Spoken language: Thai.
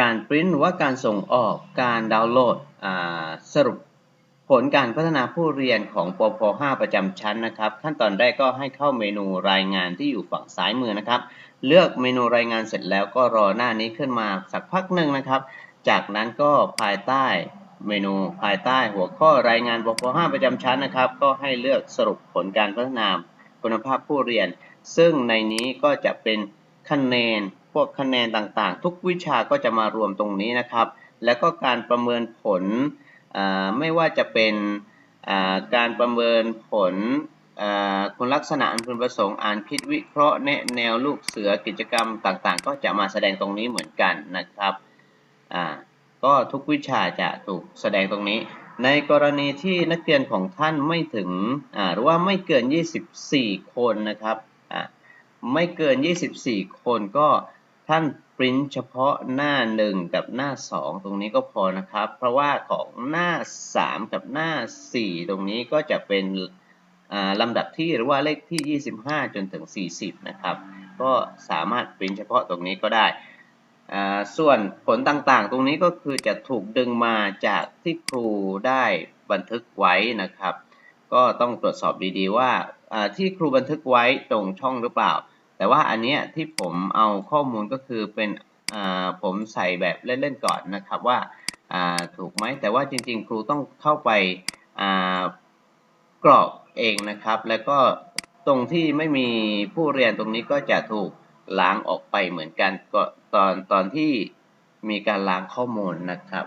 การปริ้นหรือว่าการส่งออกการดาวน์โหลดสรุปผลการพัฒนาผู้เรียนของปพ5ประจำชั้นนะครับ ขั้นตอนแรกก็ให้เข้าเมนูรายงานที่อยู่ฝั่งซ้ายมือนะครับ เลือกเมนูรายงานเสร็จแล้วก็รอหน้านี้ขึ้นมาสักพักหนึ่งนะครับ จากนั้นก็ภายใต้เมนูภายใต้หัวข้อรายงานปพ5ประจำชั้นนะครับ ก็ให้เลือกสรุปผลการพัฒนาคุณภาพผู้เรียน ซึ่งในนี้ก็จะเป็นคะแนน พวกคะแนนต่างๆ ทุกวิชาก็จะมารวมตรงนี้นะครับ แล้วก็การประเมินผลไม่ว่าจะเป็นการประเมินผลคุณลักษณะอันพึงประสงค์อ่านคิดวิเคราะห์แนะแนวลูกเสือกิจกรรมต่างๆ ก็จะมาแสดงตรงนี้เหมือนกันนะครับก็ทุกวิชาจะถูกแสดงตรงนี้ ในกรณีที่นักเรียนของท่านไม่ถึงหรือว่าไม่เกิน 24 คนนะครับไม่เกิน 24 คนก็ ท่านปริ้นเฉพาะหน้า 1 กับหน้า 2 ตรงนี้ก็พอนะครับ เพราะว่าของหน้า 3 กับหน้า 4 ตรงนี้ก็จะเป็นลำดับที่หรือว่าเลขที่ 25 จนถึง 40 นะครับ ก็สามารถปริ้นเฉพาะตรงนี้ก็ได้ส่วนผลต่างๆ ตรงนี้ก็คือจะถูกดึงมาจากที่ครูได้บันทึกไว้นะครับ ก็ต้องตรวจสอบดีๆว่าที่ครูบันทึกไว้ตรงช่องหรือเปล่า แต่ว่าอันนี้ที่ผมเอาข้อมูลก็คือเป็นผมใส่แบบเล่นๆก่อนนะครับว่าถูกไหมแต่ว่าจริง ๆ ครูต้องเข้าไปกรอกเองนะครับ แล้วก็ตรงที่ไม่มีผู้เรียนตรงนี้ก็จะถูกล้างออกไปเหมือนกันตอนตอนที่มีการล้างข้อมูลนะครับ